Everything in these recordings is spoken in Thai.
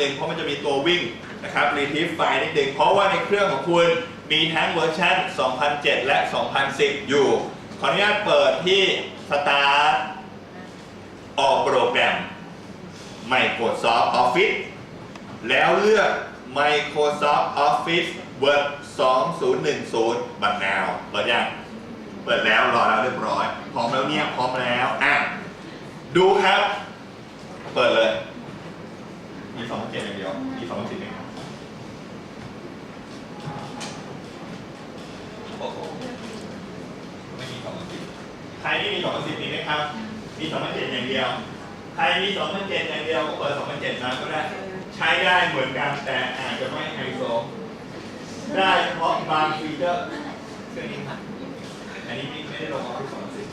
นึงเพราะมันจะมีตัววิ่งนะครับ retrieve ไฟล์นิดนึงเพราะว่าในเครื่องของคุณมีทั้งเวอร์ชัน2007 และ 2010 อยู่ ขออนุญาตเปิดที่ Start ออกโปรแกรม Microsoft Office แล้วเลือก Microsoft Office Word 2010 บัตรแนวเปิดยัง เปิดแล้วรอแล้วเรียบร้อย พร้อมแล้วเนี่ย พร้อมแล้ว อะ ดูครับ เปิดเลย มีสองเจ็ดอย่างเดียวมีสองสิบเองโอ้โหไม่มีสองสิบใครที่มีสองสิบมีไหมครับ มีสองเจ็ดอย่างเดียว ใครมีสองเจ็ดอย่างเดียวก็เปิดสองเจ็ดมาก็ได้ ใช้ได้เหมือนกันแต่อาจจะไม่ไฮโซได้เฉพาะบางฟีเจอร์เครื่องนี้ครับอันนี้ไม่ได้ลงเอาที่สองสิบ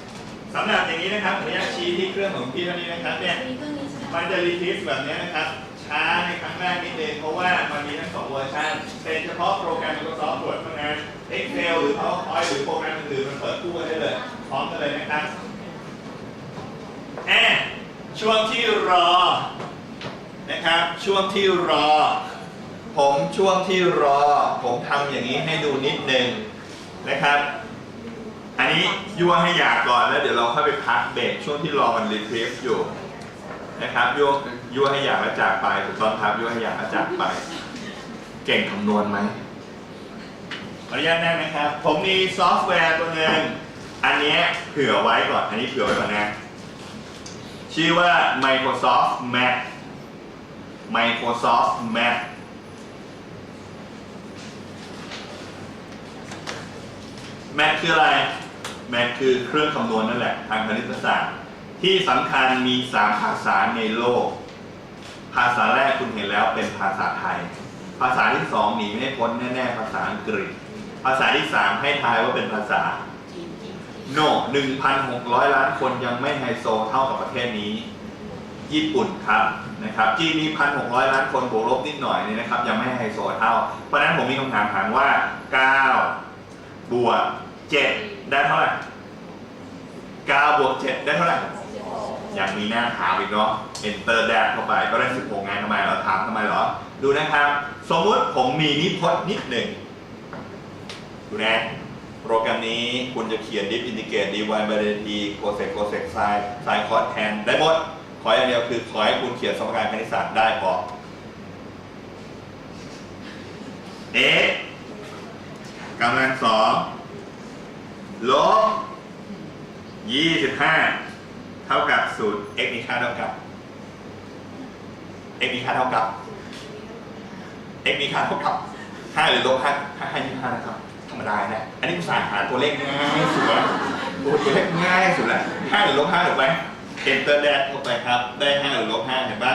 สำหรับอย่างนี้นะครับขออนุญาตชี้ที่เครื่องของพี่เท่านี้นะครับเนี่ยมีเครื่องนี้ใช่ไหมมันจะรีทิสแบบนี้นะครับ ช้าในครั้งแรกนิดนึงเพราะว่ามันมีทั้งสองเวอร์ชันเป็นเฉพาะโปรแกรม Microsoft Word เท่านั้น Excel หรือ PowerPoint หรือโปรแกรมอื่นๆมันเปิดคู่กันได้เลย พร้อมกันเลยนะครับแอบช่วงที่รอนะครับ ช่วงที่รอ ผมช่วงที่รอ ผมทำอย่างนี้ให้ดูนิดนึงนะครับ อันนี้ยั่วให้อยากก่อนแล้วเดี๋ยวเราค่อยไปพักเบรกช่วงที่รอมันรีทรีฟอยู่ นะครับยั่วยั่วให้อยากแล้วจากไปถูกต้องครับยั่วให้อยากแล้วจากไป เก่งคำนวณไหมขออนุญาตแน่นะครับ ผมมีซอฟต์แวร์ตัวหนึ่งอันนี้เผื่อไว้ก่อน อันนี้เผื่อไว้ก่อนนะ ชื่อว่า Microsoft Mac Microsoft Mac Mac คืออะไร Mac คือเครื่องคำนวณนั่นแหละ ทางคณิตศาสตร์ ที่สำคัญมี3ภาษาในโลก ภาษาแรกคุณเห็นแล้วเป็นภาษาไทย ภาษาที่2หนีไม่ได้พ้นแน่ๆภาษาอังกฤษ ภาษาที่3ให้ทายว่าเป็นภาษาโน1,600ล้านคนยังไม่ไฮโซเท่ากับประเทศนี้ ญี่ปุ่นครับนะครับจีนมี1,600ล้านคนบวกลบนิดหน่อยเนี่ยนะครับ ยังไม่ไฮโซเท่า เพราะฉะนั้นผมมีคำถามถามว่า9บวก7ได้เท่าไหร่9บวก7ได้เท่าไหร่ ยังมีหน้าถามอีกเนาะ enter that เข้าไปก็ได้16ไงทำไมเหรอถามทำไมเหรอ ดูนะครับ สมมุติผมมีนิพจน์นิดหนึ่งดูนะ โปรแกรมนี้คุณจะเขียน diff integrate dy by dt cosec cosec sin sin cos tan ได้หมด ขออย่างเดียวคือขอให้คุณเขียนสมการคณิตศาสตร์ได้พอ x กำลังสองลบยี่สิบห้า เท่ากับศูนย์ x มีค่าเท่ากับ x มีค่าเท่ากับ x มีค่าเท่ากับห้าหรือลบห้าห้าห้ายี่ห้านะครับ ธรรมดาเนี่ยอันนี้ภาษาหาตัวเลขง่ายสุดแล้วตัวเลขง่ายสุดแล้วห้าหรือลบห้าถูกไหม enter that เข้าไปครับ ได้ห้าหรือลบห้าเห็นปะ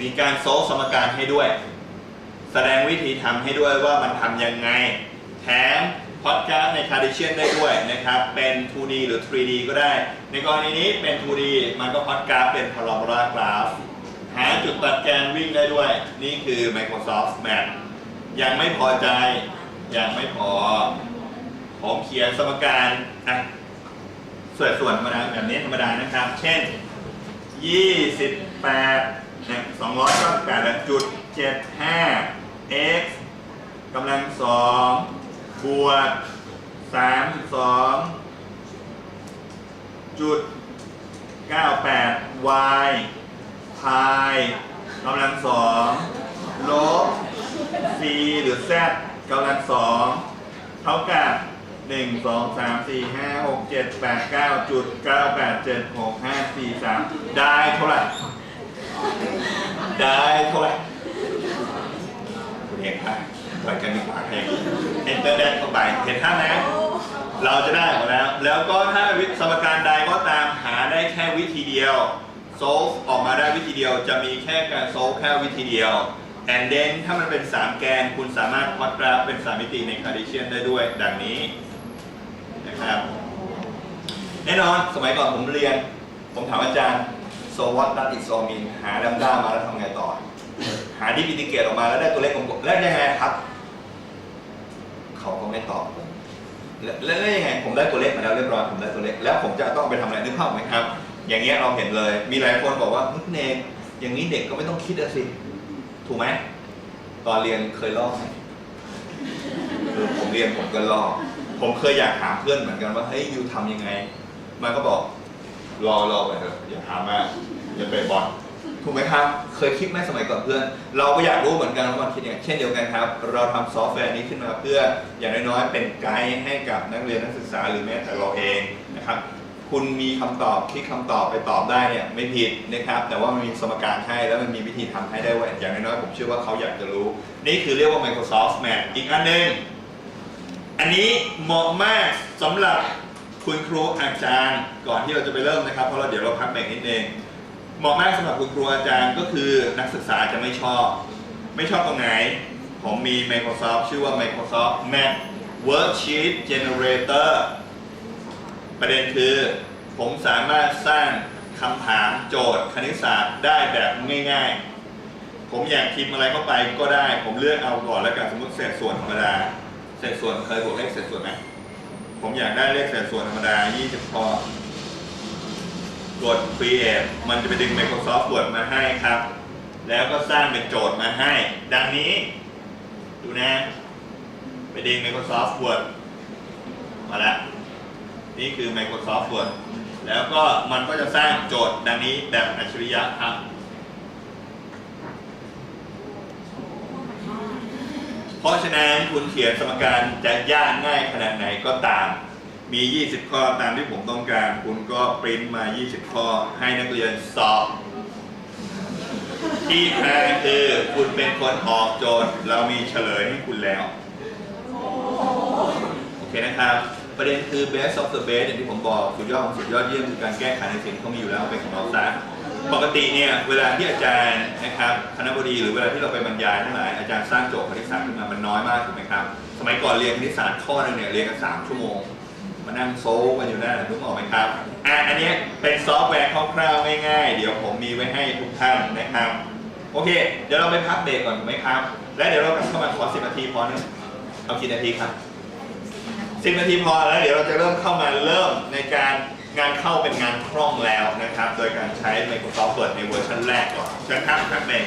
มีการโซลสมการให้ด้วย แสดงวิธีทำให้ด้วยว่ามันทำยังไง แถม พอดกราฟในคาร์ดิเชียนได้ด้วยนะครับ เป็น 2D หรือ 3D ก็ได้ ในกรณีนี้เป็น 2D มันก็พอดกราฟเป็นพาราโบลากราฟหาจุดตัดแกนวิ่งได้ด้วย นี่คือ Microsoft Math ยังไม่พอใจ ยังไม่พอ ผมเขียนสมการอะส่วนส่วนธรรมดาแบบนี้ธรรมดานะครับ เช่น 28นะ298จุด75 x กำลัง2 บวกสามสองบวก32จุด y พายกำลังสองลบ c หรือ z กำลังสองเท่ากับหนึ่งสองสามสี่ห้าหกเจ็ดแปดเก้าจุดเก้าแปดเจ็ดหกห้าสี่สามได้เท่าไหร่ ได้เท่าไหร่ ไหมปล่อยกันดีกว่าเพลง enter that เข้าไปเห็นท่านะเราจะได้หมดแล้ว แล้วก็ถ้าวิสมการใดก็ตามหาได้แค่วิธีเดียว solve ออกมาได้วิธีเดียวจะมีแค่การ solve แค่วิธีเดียว and then ถ้ามันเป็น 3 แกนคุณสามารถพอดกราฟเป็น3มิติใน Cartesian ได้ด้วยดังนี้นะครับแน่นอนสมัยก่อนผมเรียน ผมถามอาจารย์ so what does it so mean หา lambda มาแล้วทำไงต่อ หาดิฟินิเกตออกมาแล้วได้ตัวเลขกลมๆแล้วยังไงครับ เขาก็ไม่ตอบผมแล้วแล้วยังไงผมได้ตัวเลขมาแล้วเรียบร้อยผมได้ตัวเลขแล้วผมจะต้องไปทำอะไรนึกภาพไหมครับ อย่างเงี้ยเราเห็นเลย มีหลายคนบอกว่าฮึกเนงอย่างนี้เด็กก็ไม่ต้องคิดอะสิ ถูกไหมตอนเรียนเคยลอกไหมเออผมเรียนผมก็ลอก ผมเคยอยากถามเพื่อนเหมือนกันว่าเฮ้ยยูทำยังไง มันก็บอก รอรอไปเถอะอย่าถามมากอย่าไปบอล ถูกไหมครับ เคยคิดไหมสมัยก่อนเพื่อน เราก็อยากรู้เหมือนกันว่ามันคิดอยังไงเช่นเดียวกันครับ เราทำซอฟต์แวร์นี้ขึ้นมาเพื่ออย่างน้อยๆ เป็นไกด์ให้กับนักเรียนนักศึกษาหรือแม้แต่เราเองนะครับ คุณมีคำตอบที่คำตอบไปตอบได้เนี่ยไม่ผิดนะครับ แต่ว่ามันมีสมการให้แล้วมันมีวิธีทำให้ได้ว่าอย่างน้อยๆผมเชื่อว่าเขาอยากจะรู้ นี่คือเรียกว่า Microsoft Math อีกอันหนึ่งอันนี้เหมาะมากสำหรับคุณครูอาจารย์ก่อนที่เราจะไปเริ่มนะครับเพราะเราเดี๋ยวเราพักเบรกนิดนึง เหมาะมากสำหรับคุณครูอาจารย์ก็คือนักศึกษาจะไม่ชอบ ไม่ชอบตรงไหน ผมมี Microsoft ชื่อว่า Microsoft Math Worksheet Generator ประเด็นคือ ผมสามารถสร้างคำถามโจทย์คณิตศาสตร์ได้แบบง่าย ๆ ผมอยากพิมพ์อะไรเข้าไปก็ได้ ผมเลือกเอาก่อนแล้วกันสมมติเศษส่วนธรรมดา เศษส่วนเคยบวกเลขเศษส่วนไหมผมอยากได้เลขเศษส่วนธรรมดา 20ข้อ กด create มันจะไปดึง Microsoft Word มาให้ครับ แล้วก็สร้างเป็นโจทย์มาให้ ดังนี้ ดูนะ ไปดึง Microsoft Word มาแล้ว นี่คือ Microsoft Word แล้วก็มันก็จะสร้างโจทย์ดังนี้แบบอัจฉริยะครับเพราะฉะนั้นคุณเขียนสมการจะยากง่ายขนาดไหนก็ตาม มี 20 ข้อตามที่ผมต้องการ คุณก็ปริ้นมา 20 ข้อให้นักเรียนสอบ ที่แท้คือคุณเป็นคนออกโจทย์ เรามีเฉลยให้คุณแล้ว โอเคนะครับ ประเด็นคือ best of the best อย่างที่ผมบอกสุดยอดของสุดยอดเยี่ยมคือการแก้ไขในสิ่งที่มีอยู่แล้วเป็นของเราซะปกติเนี่ยเวลาที่อาจารย์นะครับคณะบดีหรือเวลาที่เราไปบรรยายทั้งหลายอาจารย์สร้างโจทย์คณิตศาสตร์ขึ้นมามันน้อยมากถูกไหมครับ สมัยก่อนเรียนคณิตศาสตร์ข้อหนึงเนี่ยเรียนกันสามชั่วโมง มานั่งโซฟกันอยู่นั่นนะทุกออกไหมครับอะอันนี้เป็นซอฟต์แวร์คร่าวๆง่ายๆ เดี๋ยวผมมีไว้ให้ทุกท่านนะครับ โอเค เดี๋ยวเราไปพักเบรกก่อนถูกไหมครับ และเดี๋ยวเรากลับเข้ามาขอสิบนาทีพอนะเอากี่นาทีครับสิบนาทีพอแล้วเดี๋ยวเราจะเริ่มเข้ามาเริ่มในการงานเข้าเป็นงานคล่องแล้วนะครับ โดยการใช้ Microsoft Word ในเวอร์ชันแรกก่อนเชิญครับครับเบง